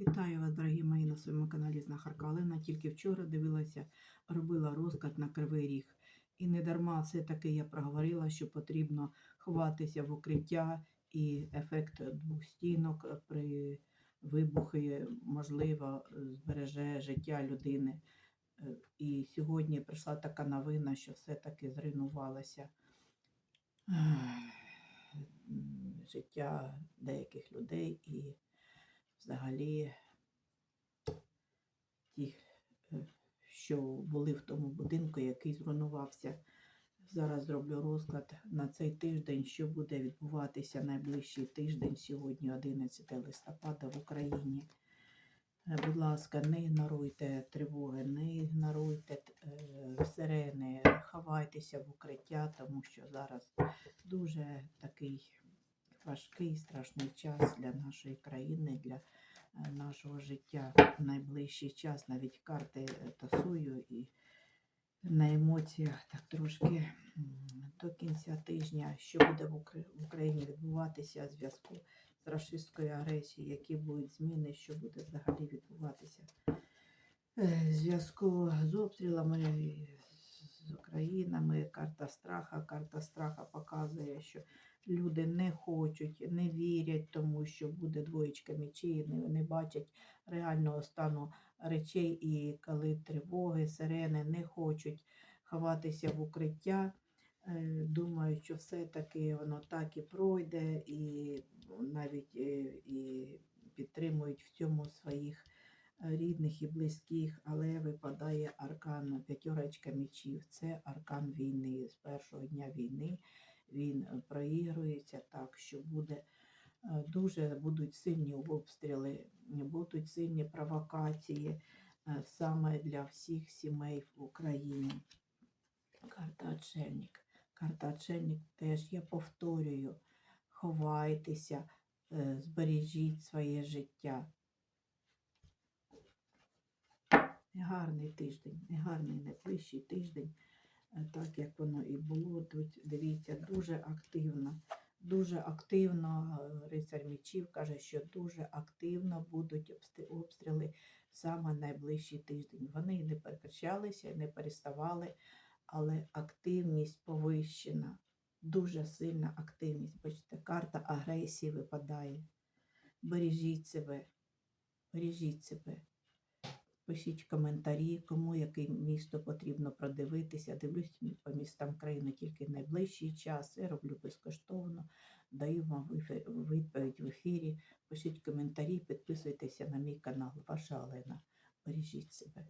Вітаю вас, дорогі мої, на своєму каналі Знахарка Олена. Тільки вчора дивилася, робила розклад на Кривий Ріг. І не дарма все-таки я проговорила, що потрібно ховатися в укриття і ефект двох стінок при вибухи, можливо, збереже життя людини. Е, І сьогодні прийшла така новина, що все-таки зруйнувалося життя деяких людей і взагалі ті, е, що були в тому будинку, який зруйнувався. Зараз зроблю розклад на цей тиждень, що буде відбуватися найближчий тиждень, сьогодні, 11 листопада в Україні. Е, Будь ласка, не ігноруйте тривоги, не ігноруйте е, сирени, ховайтеся в укриття, тому що зараз дуже такий важкий, страшний час для нашої країни, для е, нашого життя. В найближчий час навіть карти е, тасую і на емоціях так трошки до кінця тижня, що буде в Укра- Україні відбуватися в зв'язку з рашистською агресією, які будуть зміни, що буде взагалі відбуватися. Е, В зв'язку з обстрілами карта страха, карта страха показує, що люди не хочуть, не вірять тому, що буде двоєчка мечей, не, не бачать реального стану речей, і коли тривоги, сирени не хочуть ховатися в укриття. е, Думаю, що все-таки воно так і пройде, і навіть е, і підтримують в цьому своїх рідних і близьких, але випадає аркан п'ятерочка мечів. Це аркан війни. З першого дня війни він е, проігрується так, що буде е, дуже будуть сильні обстріли, будуть сильні провокації е, саме для всіх сімей в Україні. Карта Отшельник. Карта Отшельник теж я повторюю. Ховайтеся, збережіть своє життя. Гарний тиждень, гарний найближчий тиждень, е, так як воно і було. Тут, дивіться, дуже активно. Дуже активно е, рицар мечів каже, що дуже активно будуть обстріли саме найближчий тиждень. Вони не перекрачалися, не переставали, але активність повищена, дуже сильна активність. Бачите, карта агресії випадає. Бережіть себе, бережіть себе. Пишіть коментарі, кому яке місто потрібно продивитися. Дивлюсь по містам країни тільки найближчий час. Я роблю безкоштовно. Даю вам відповідь в ефірі. Пишіть коментарі, підписуйтеся на мій канал. Ваша Олена. Бережіть себе.